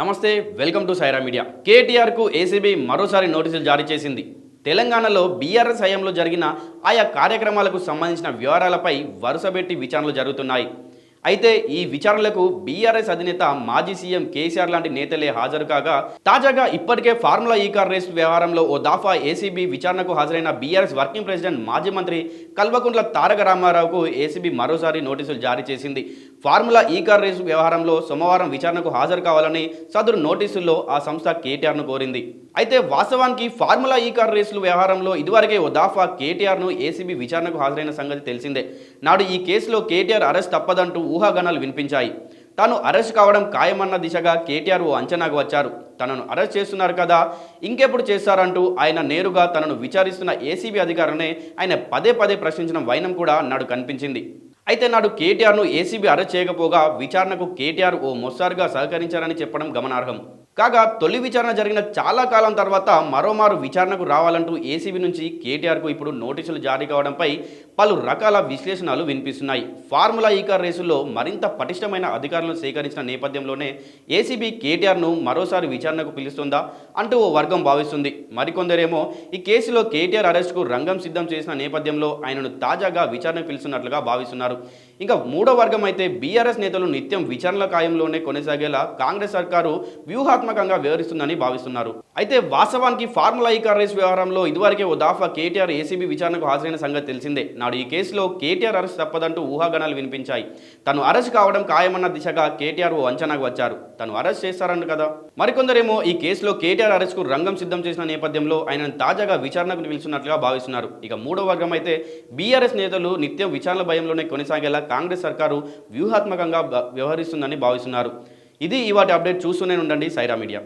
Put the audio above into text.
నమస్తే welcome to Saira media. కేటీఆర్కు ACB మరోసారి నోటీసులు జారీ చేసింది. తెలంగాణలో బీఆర్ఎస్ హయాంలో జరిగిన ఆయా కార్యక్రమాలకు సంబంధించిన వివరాలపై వరుసబెట్టి విచారణలు జరుగుతున్నాయి. అయితే ఈ విచారణలకు బీఆర్ఎస్ అధినేత మాజీ సీఎం కేసీఆర్ లాంటి నేతలే హాజరు కాగా తాజాగా ఇప్పటికే ఫార్ములా ఈ కార్ రేస్ వ్యవహారంలో ఓ దాఫా ఏసీబీ విచారణకు హాజరైన బీఆర్ఎస్ వర్కింగ్ ప్రెసిడెంట్ మాజీ మంత్రి కల్వకుంట్ల తారక రామారావుకు ఏసీబీ మరోసారి నోటీసులు జారీ చేసింది. ఫార్ములా ఈ కార్ రేసు వ్యవహారంలో సోమవారం విచారణకు హాజరు కావాలని సదరు నోటీసుల్లో ఆ సంస్థ కేటీఆర్ను కోరింది. అయితే వాస్తవానికి ఫార్ములా ఈ కార్ రేసుల వ్యవహారంలో ఇదివరకే ఓ దాఫా కేటీఆర్ను ఏసీబీ విచారణకు హాజరైన సంగతి తెలిసిందే. నాడు ఈ కేసులో కేటీఆర్ అరెస్ట్ తప్పదంటూ ఊహాగానాలు వినిపించాయి. తాను అరెస్ట్ కావడం ఖాయమన్న దిశగా కేటీఆర్ ఓ అంచనాకు వచ్చారు. తనను అరెస్ట్ చేస్తున్నారు కదా ఇంకెప్పుడు చేస్తారంటూ ఆయన నేరుగా తనను విచారిస్తున్న ఏసీబీ అధికారులనే ఆయన పదే పదే ప్రశ్నించిన వైనం కూడా నాడు కనిపించింది. అయితే నాడు కేటీఆర్ను ఏసీబీ అరెస్ట్ చేయకపోగా విచారణకు కేటీఆర్ ఓ మొస్సారుగా సహకరించారని చెప్పడం గమనార్హం. కాగా తొలి విచారణ జరిగిన చాలా కాలం తర్వాత మరోమారు విచారణకు రావాలంటూ ఏసీబీ నుంచి కేటీఆర్కు ఇప్పుడు నోటీసులు జారీ కావడంపై పలు రకాల విశ్లేషణలు వినిపిస్తున్నాయి. ఫార్ములా ఈ కార్ రేసుల్లో మరింత పటిష్టమైన అధికారులను సేకరించిన నేపథ్యంలోనే ఏసీబీ కేటీఆర్ను మరోసారి విచారణకు పిలుస్తుందా అంటూ ఓ వర్గం భావిస్తుంది. మరికొందరేమో ఈ కేసులో కేటీఆర్ అరెస్టుకు రంగం సిద్ధం చేసిన నేపథ్యంలో ఆయనను తాజాగా విచారణకు పిలుస్తున్నట్లుగా భావిస్తున్నారు. ఇంకా మూడో వర్గం అయితే బీఆర్ఎస్ నేతలు నిత్యం విచారణల ఖాయంలోనే కొనసాగేలా కాంగ్రెస్ సర్కారు వ్యూహాత్మకంగా వ్యవహరిస్తుందని భావిస్తున్నారు. అయితే వాస్తవానికి ఫార్ములా ఈ కార్ రేస్ వ్యవహారంలో ఇదివరకే ఓ దాఫా కేటీఆర్ ఏసీబీ విచారణకు హాజరైన సంగతి తెలిసిందే. నాడు ఈ కేసులో కేటీఆర్ అరెస్ట్ తప్పదంటూ ఊహాగానాలు వినిపించాయి. తను అరెస్ట్ కావడం ఖాయమన్న దిశగా కేటీఆర్ ఓ అంచనాకు వచ్చారు. తను అరెస్ట్ చేస్తారంట కదా. మరికొందరేమో ఈ కేసులో కేటీఆర్ అరెస్ట్కు రంగం సిద్ధం చేసిన నేపథ్యంలో ఆయనను తాజాగా విచారణకు పిలుస్తున్నట్లుగా భావిస్తున్నారు. ఇక మూడో వర్గం అయితే బీఆర్ఎస్ నేతలు నిత్యం విచారణ భయంలోనే కొనసాగేలా కాంగ్రెస్ సర్కారు వ్యూహాత్మకంగా వ్యవహరిస్తుందని భావిస్తున్నారు. ఇది ఇవాటి అప్డేట్ చూస్తూనే ఉండండి సైరా మీడియా.